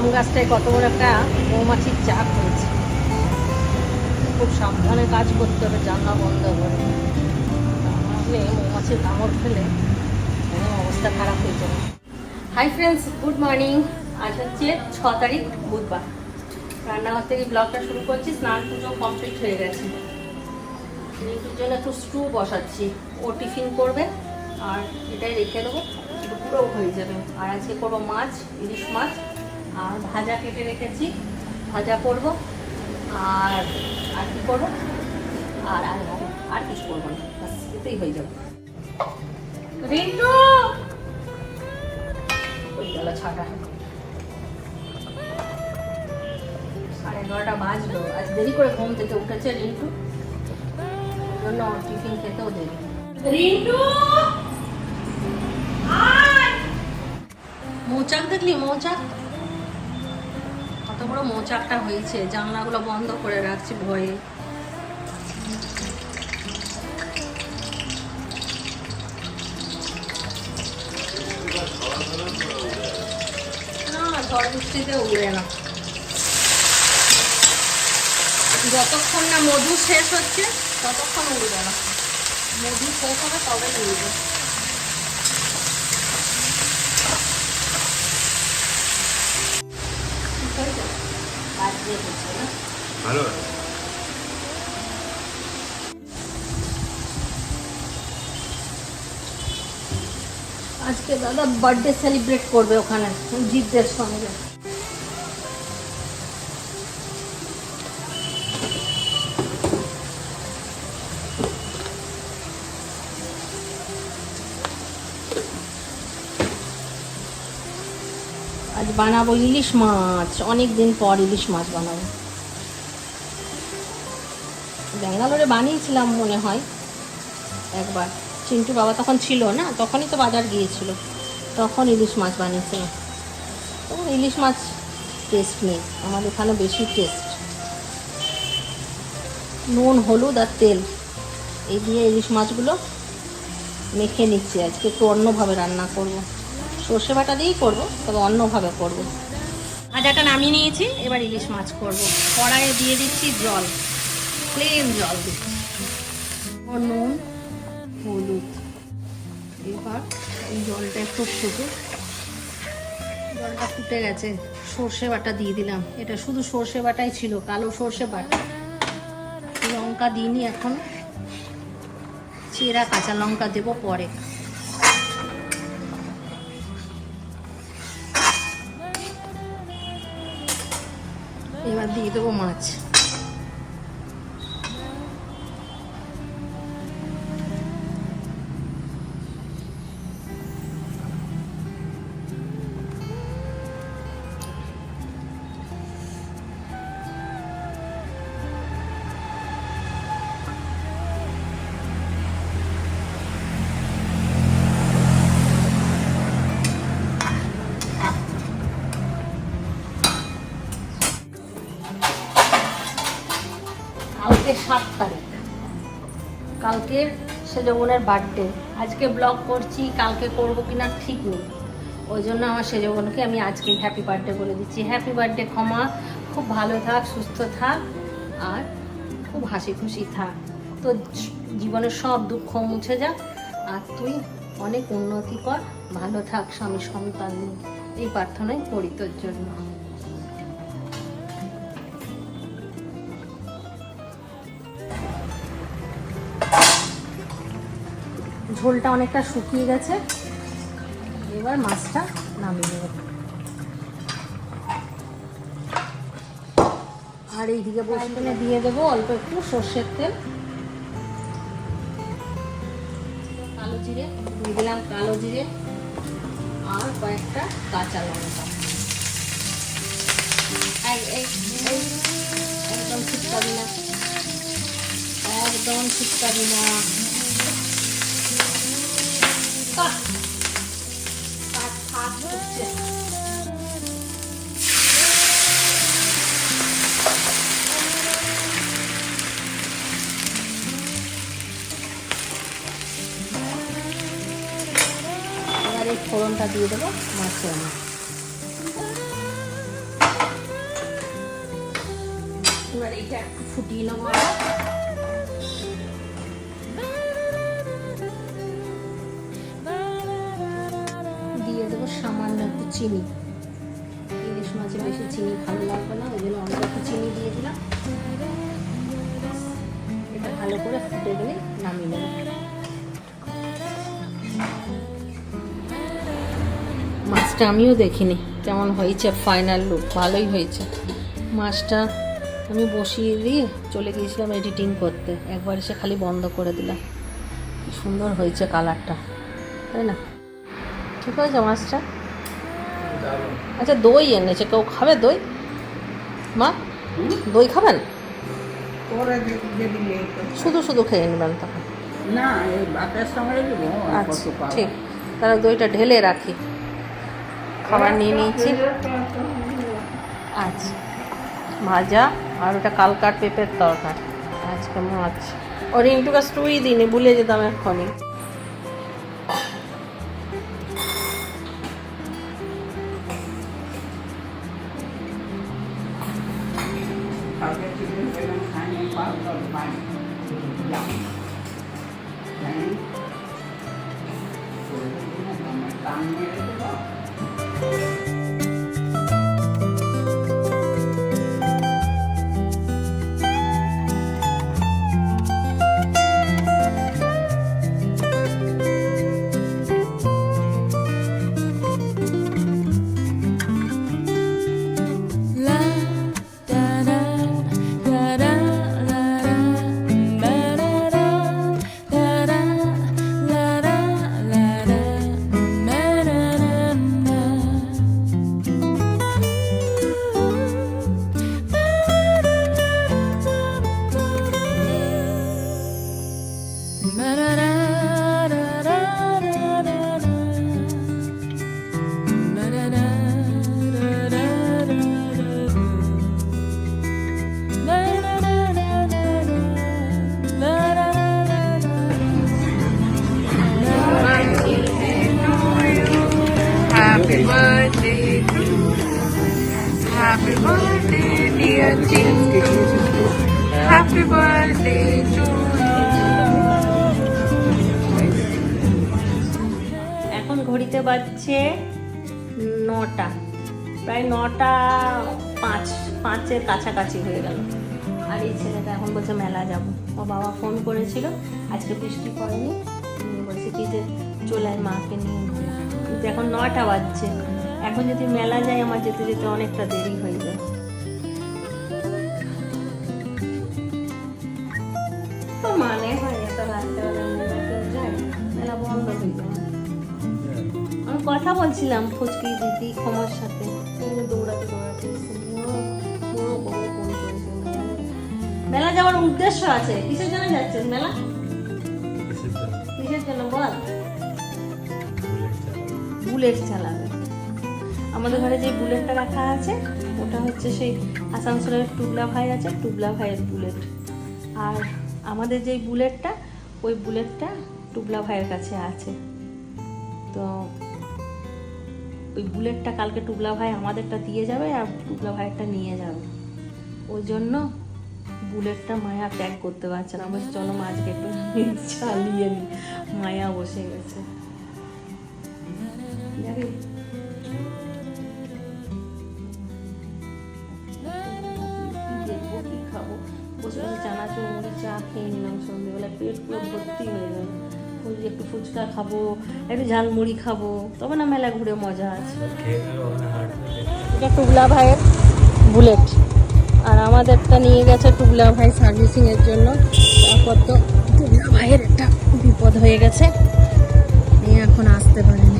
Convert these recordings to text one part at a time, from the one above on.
আম গাছটায় কত বড় একটা মৌমাছির চাপ হয়েছে। খুব সাবধানে কাজ করতে হবে, জানলা বন্ধ করে। নাহলে মৌমাছির কামড় ফেলে অবস্থা খারাপ হয়ে যাবে। হাই ফ্রেন্ডস গুড মর্নিং আজ হচ্ছে ছ তারিখ, বুধবার। রান্নাঘর থেকে ব্লগটা শুরু করছি, স্নান পুজো কমপ্লিট হয়ে গেছে। রিঙ্কুর জন্য একটু স্টু বসাচ্ছি। ও টিফিন করবে, আর এটাই রেখে দেবো। দুপুরেও হয়ে যাবে। আর আজকে করব মাছ, ইলিশ মাছ। আর ভাজা কেটে রেখেছি। ভাজা করব। আর আর কি করব? আর আর আর- আর কিছু করব না। বাস এতেই হয়ে যাবে। রিন্টু! ওই গেল ছাটা। সাড়ে এগারোটা বাজলো। আজ দেরি করে ঘুম থেকে উঠেছে রিন্টু। ওই জন্য টিফিন খেতেও দেরি। রিন্টু! মৌচাক দেখলি? মৌচাক? বড় মৌচাকটা হয়েছে, জানলাগুলো বন্ধ করে রাখছি ভয়ে। না, ঝড় বৃষ্টিতে উড়ে না। যতক্ষণ না মধু শেষ হচ্ছে, ততক্ষণ উড়বে না। মধু শেষ হবে তবে উড়বে। ভালো। আজকে দাদা বার্থডে সেলিব্রেট করবে ওখানে জিতদের সঙ্গে। বানাবো ইলিশ মাছ। অনেক দিন পর ইলিশ মাছ বানাবো। ব্যাঙ্গালোরে বানিয়েছিলাম মনে হয়। একবার। চিন্টু বাবা তখন ছিল না, তখনই তো বাজার গিয়েছিল। তখন ইলিশ মাছ বানিয়েছিল তখন ইলিশ মাছ টেস্ট নেই। আমাদের এখানে বেশি টেস্ট নুন, হলুদ আর তেল। এই দিয়ে ইলিশ মাছগুলো মেখে নিচ্ছি। আজকে একটু অন্যভাবে রান্না করব। সর্ষে বাটা দিয়েই করব, তবে অন্যভাবে করব। ভাজাটা নামিয়ে নিয়েছি, এবার ইলিশ মাছ করব। কড়াইয়ে দিয়ে দিচ্ছি জল প্লেন জল দিচ্ছি নুন, হলুদ। এবার এই জলটা একটু ফুটে জলটা ফুটে গেছে সর্ষে বাটা দিয়ে দিলাম। এটা শুধু সর্ষে বাটাই ছিল, কালো সর্ষে বাটা লঙ্কা দিইনি এখন। চেরা কাঁচা লঙ্কা দেবো পরে। এবার দিয়ে দেবো মাছ। সাত তারিখ। কালকে সেজবনের বার্থডে আজকে ব্লগ করছি, কালকে করব কিনা ঠিক নেই। ওই জন্য আমার সেজবনকে আমি আজকে হ্যাপি বার্থডে বলে দিচ্ছি। হ্যাপি বার্থডে ক্ষমা। খুব ভালো থাক, সুস্থ থাক, আর খুব হাসি খুশি থাক। তো জীবনের সব দুঃখ মুছে যাক, আর তুই অনেক উন্নতি কর। ভালো থাক স্বামী সন্তান। এই প্রার্থনাই করি তোর জন্য। ঝোলটা অনেকটা শুকিয়ে গেছে। এবার মাছটা নামিয়ে নেব। আর এইদিকে বসে দিয়ে দেবো অল্প একটু সর্ষের তেল। কালো জিরে, দিয়ে দিলাম কালো জিরে আর কয়েকটা কাঁচা লঙ্কা। একদম ছিটকাবি না। একদম ছিটকাবি না। এবারে ফোড়নটা দিয়ে দেবো মাছে আমি এবার এটা একটু ফুটিয়ে নেব চিনি। ইলিশ মাছে বেশি চিনি ভালো লাগবে না, ওই জন্য অল্প একটু চিনি দিয়ে দিলাম। এটা ভালো করে ফুটে গেলে নামিয়ে নেব। মাছটা আমিও দেখিনি, কেমন হয়েছে? ফাইনাল লুক ভালোই হয়েছে। মাছটা আমি বসিয়ে দিয়ে চলে গিয়েছিলাম এডিটিং করতে, একবার এসে খালি বন্ধ করে দিলাম। সুন্দর হয়েছে কালারটা তাই না? ঠিক হয়েছে মাছটা? আচ্ছা দই এনেছে কেউ খাবে দই? মা দই খাবেন। শুধু শুধু খেয়ে নেবেন তখন না আচ্ছা ঠিক। তাহলে দইটা ঢেলে রাখি। খাবার নিয়ে নিয়েছি। আচ্ছা ভাজা আর ওটা কালকার পেঁপের তরকার। আজকে মাছ। ওর ইন্টু গাছ টুই দিনে ভুলে যেতাম এক্ষুনি। পাঁচ, পাঁচের কাছাকাছি হয়ে গেল। আর এই ছেলেটা এখন বলছে, মেলা যাব। ও বাবা ফোন করেছিল, আজকে বৃষ্টি পড়েনি। বলছে কি যে, চলে আয় মাকে নিয়ে। কিন্তু এখন নটা বাজছে। এখন যদি মেলা যায় আমার যেতে যেতে অনেকটা দেরি হয়ে যায়। তো মানে হয় এত রাত্রেবেলা মেলা বন্ধ হয়ে যায়। আমি কথা বলছিলাম ফুচকি দিদি ক্ষমার সাথে। দৌড়াতে। মেলা যাওয়ার উদ্দেশ্য আছে। কিসের জন্য যাচ্ছেন মেলা? কিসের জন্য? বল। বুলেট চালাবে আমাদের ঘরে যে বুলেটটা রাখা আছে ওটা হচ্ছে সেই আসানসোলের টুবলা ভাই আছে টুবলা ভাইয়ের বুলেট। আর আমাদের যেই বুলেটটা ওই বুলেটটা টুবলা ভাইয়ের কাছে আছে। তো ওই বুলেটটা কালকে টুবলা ভাই আমাদেরটা দিয়ে যাবে আর টুবলা ভাইয়েরটা নিয়ে যাবে। ওই জন্য বুলেটটা মায়া ত্যাগ করতে পারছে না। বলছে, চলো মা, আজকে একটু চালিয়ে নি। মায়া বসে গেছে। যাবি? কি খাব? চানাচুর, মুড়ি, চা খেয়ে নিলাম। সন্ধ্যেবেলা পেট পুরো ভর্তি হয়ে বলছি একটু ফুচকা খাব, একটু ঝালমুড়ি খাব, তবে না মেলা ঘুরে মজা আছে। টুবলা ভাইয়ের বুলেট। আর আমাদেরটা নিয়ে গেছে টুবলা ভাই সার্ভিসিং এর জন্য। তারপর তো টুবলা ভাইয়ের একটা বিপদ হয়ে গেছে। নিয়ে এখন আসতে পারেনি।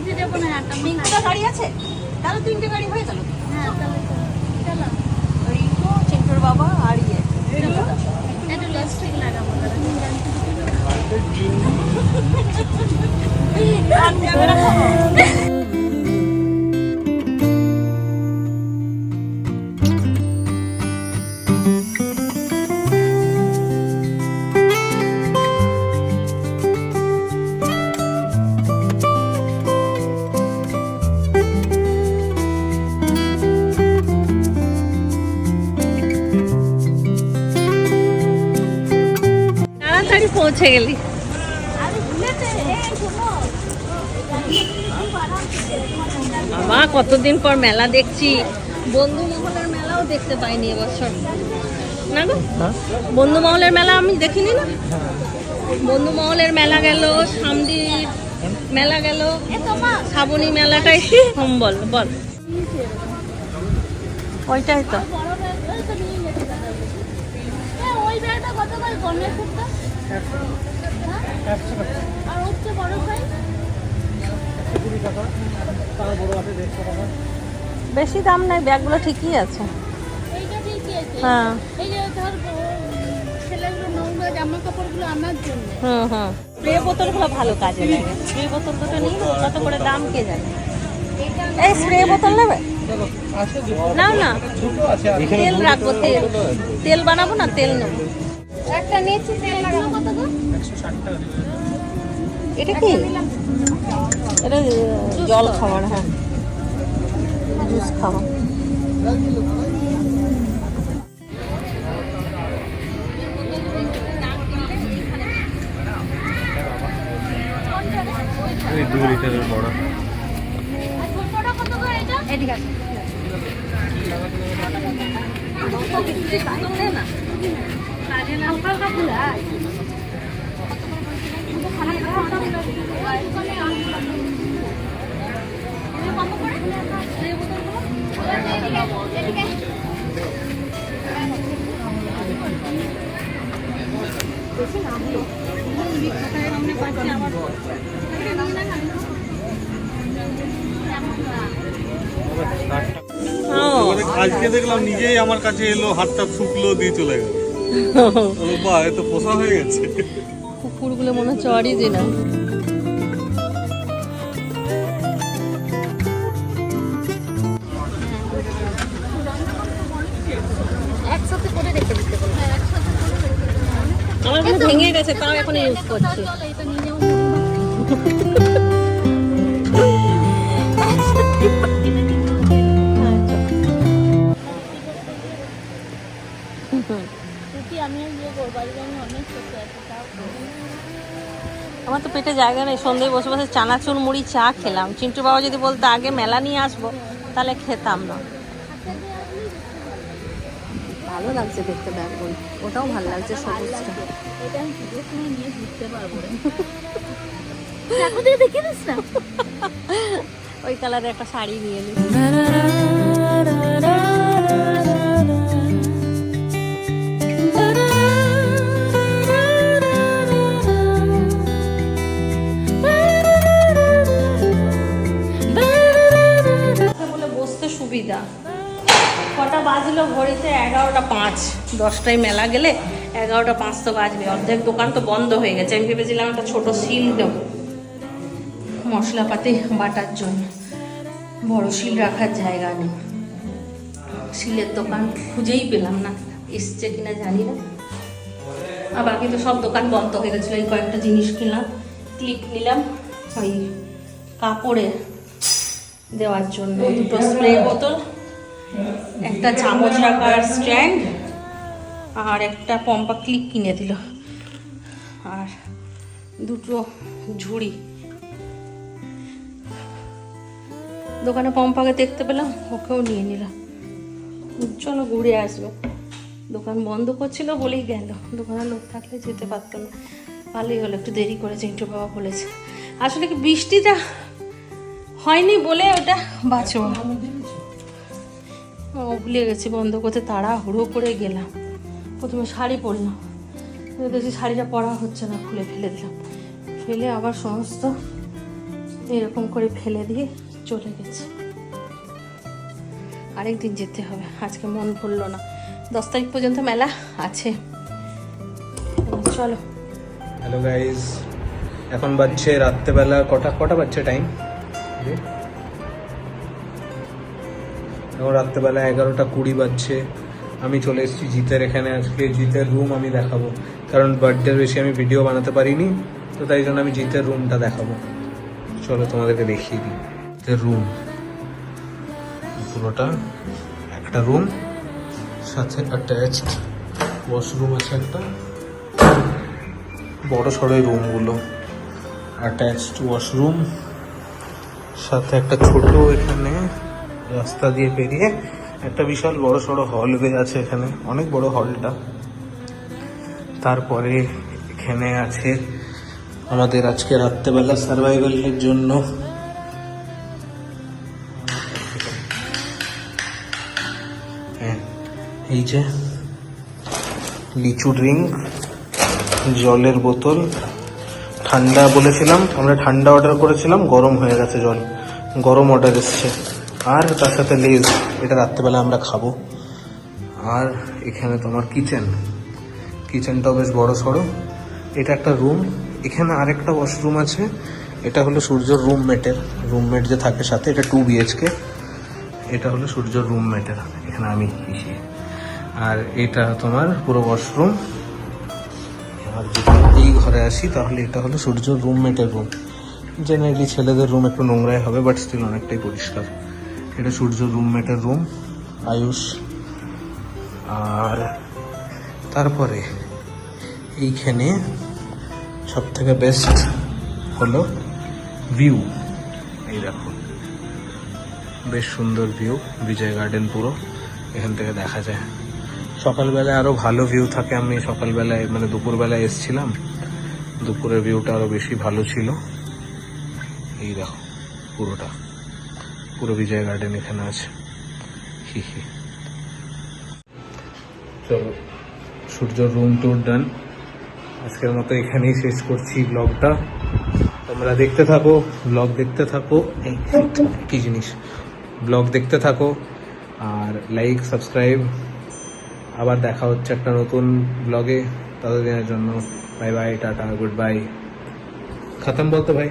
বাড়িতে যাব না একটা মিঙ্কুটা গাড়ি আছে? তাহলে তিনটে গাড়ি হয়ে গেল। হ্যাঁ তাহলে চলো। বাবা আর ইয়ে একটু লিপস্টিক লাগাবো পৌঁছে গেলি। বাবা কতদিন পর মেলা দেখছি। বন্ধু মহলের মেলাও দেখতে পাইনি এবছর। না গো? বন্ধু মহলের মেলা আমি দেখিনি না? বন্ধু মহলের মেলা গেল সামদির মেলা গেল শ্রাবণী মেলাটাই। হুম বল বল। ওইটাই তো। ওই বেশি দাম নাই ব্যাগগুলো ঠিকই আছে। এইটা ঠিকই আছে। হ্যাঁ। এই যে ধর ছেলেগুলো নোংরা জামা কাপড়গুলো আনার জন্য। হুম হুম। স্প্রে বোতলগুলো ভালো কাজে লাগে। স্প্রে বোতল দুটো নিই কত করে দাম কে জানে? এই স্প্রে বোতল নেবে? নাও না। তেল রাখব তেল। তেল বানাবো না? তেল নেব। একটা নিয়েছি এটা কি? এটা জল খাবার হ্যাঁ। জুস খাবার। এই দু লিটারের বড়। আর ছোটটা কত করে এটা এদিকে আসো। আজকে দেখলাম নিজেই আমার কাছে এলো হাতটা শুকলো দিয়ে চলে গেল। ও বা এ পোষা হয়ে গেছে। কুকুরগুলো মনে হচ্ছে অরিজিনাল একসাথে করে রেখে দিতে আমার ভেঙে গেছে তাও এখন ইউজ করছি। এটা আমি আর করব আমি অনেক করতে আছি তাও আমার তো পেটে জায়গা নেই সন্ধ্যায় বসে বসে চানাচুর মুড়ি চা খেলাম। চিন্টু বাবা যদি বলতো আগে মেলা নিয়ে আসব তাহলে খেতাম না। ভালো লাগছে দেখতে ব্যাগগুলো ওটাও ভালো লাগছে সবুজটা। এটা আমি পুজোর সময় নিয়ে ঘুরতে পারব রে দেখো দিয়ে দেখে নিস না। ওই কালারে একটা শাড়ি নিয়ে নিই সুবিধা। কটা বাজলো ঘড়িতে? এগারোটা পাঁচ। দশটায় মেলা গেলে এগারোটা পাঁচ তো বাজবে। অর্ধেক দোকান তো বন্ধ হয়ে গেছে। আমি ভেবেছিলাম একটা ছোট শিল দেবো। মশলাপাতি বাটার জন্য। বড় শিল রাখার জায়গা নেই। শিলের দোকান খুঁজেই পেলাম না। এসছে কিনা জানি না। আর বাকি তো সব দোকান বন্ধ হয়ে গেছিল। এই কয়েকটা জিনিস কিনলাম, ক্লিপ নিলাম। ওই কাপড়ে দেওয়ার জন্য। দুটো স্প্রে বোতল একটা চামচ রাখার স্ট্যান্ড আর একটা পম্পা ক্লিপ কিনে দিল। আর দুটো ঝুড়ি। দোকানে পম্পাকে দেখতে পেলাম, ওকেও নিয়ে নিলাম চলো ঘুরে আসবে। দোকান বন্ধ করছিল বলেই গেল। দোকানে লোক থাকলে যেতে পারতো না। ভালোই হলো, একটু দেরি করে চিন্টু বাবা বলেছে। আসলে কি বৃষ্টিটা হয়নি বলে ওটা বাঁচো। ও ভুলে গেছি, বন্ধ করতে তাড়া হুড়ো করে গেলাম। প্রথমে শাড়ি পরলাম। দেখছি শাড়িটা পরা হচ্ছে না, খুলে ফেলে দিলাম। ফেলে আবার সমস্ত এরকম করে ফেলে দিয়ে চলে গেছি। আরেকদিন যেতে হবে, আজকে মন ভরলো না। দশ তারিখ পর্যন্ত মেলা আছে। চলো। হ্যালো গাইজ এখন বাজছে রাত্রেবেলা কটা কটা বাজছে টাইম এখন রাত্রেবেলা এগারোটা কুড়ি বাজছে। আমি চলে এসেছি জিতের এখানে আজকে। জিতের রুম আমি দেখাবো। কারণ বার্থডের বেশি আমি ভিডিও বানাতে পারিনি, তো তাই জন্য আমি জিতের রুমটা দেখাবো। চলো তোমাদেরকে দেখিয়ে দিই। জিতের রুম পুরোটা একটা রুম সাথে অ্যাটাচড ওয়াশরুম আছে একটা। বড় সড়ো রুমগুলো অ্যাটাচড ওয়াশরুম সাথে একটা ছোট এখানে রাস্তা দিয়ে পেরিয়ে একটা বিশাল বড় সড়ো হল হয়ে আছে এখানে, অনেক বড় হলটা তারপরে এখানে আছে আমাদের আজকে রাত্রেবেলা সার্ভাইভালের জন্য। হ্যাঁ এই যে লিচু ড্রিঙ্ক জলের বোতল। ঠান্ডা বলেছিলাম, আমরা ঠান্ডা অর্ডার করেছিলাম, গরম হয়ে গেছে জল। গরম অর্ডার এসছে। আর তার সাথে লেজ, এটা রাত্রেবেলা আমরা খাব। আর এখানে তোমার কিচেন কিচেনটাও বেশ বড় সড়ো। এটা একটা রুম এখানে আরেকটা ওয়াশরুম আছে। এটা হলো সূর্যর রুমমেটের রুমমেট যে থাকে সাথে, এটা টু বিএচকে এটা হলো সূর্যর রুমমেটের এখানে আমি আর এটা তোমার পুরো ওয়াশরুম আর যদি এই ঘরে আসি, তাহলে এটা হলো সূর্যর রুমমেটের রুম জেনারেলি ছেলেদের রুম একটু নোংরাই হবে বাট স্টিল অনেকটাই পরিষ্কার। এটা সূর্যর রুমমেটের রুম আয়ুষ। আর তারপরে এইখানে সব থেকে বেস্ট হলো ভিউ এই দেখো, বেশ সুন্দর ভিউ বিজয় গার্ডেন পুরো। এখান থেকে দেখা যায়। সকালবেলায় আরও ভালো ভিউ থাকে। আমি সকালবেলায় মানে দুপুরবেলায় এসেছিলাম। দুপুরের ভিউটা আরও বেশি ভালো ছিল। এই দেখো, পুরোটা। পুরো বিজয় গার্ডেন এখানে আছে। হি হি। চলো সূর্য রুম টুর ডান আজকের মতো এখানেই শেষ করছি ব্লগটা তোমরা দেখতে থাকো ব্লগ দেখতে থাকো। কি জিনিস? ব্লগ দেখতে থাকো। আর লাইক সাবস্ক্রাইব আবার দেখা হচ্ছে একটা নতুন ব্লগে ততদিনের জন্য bye bye tata good bye খতম বলতো ভাই।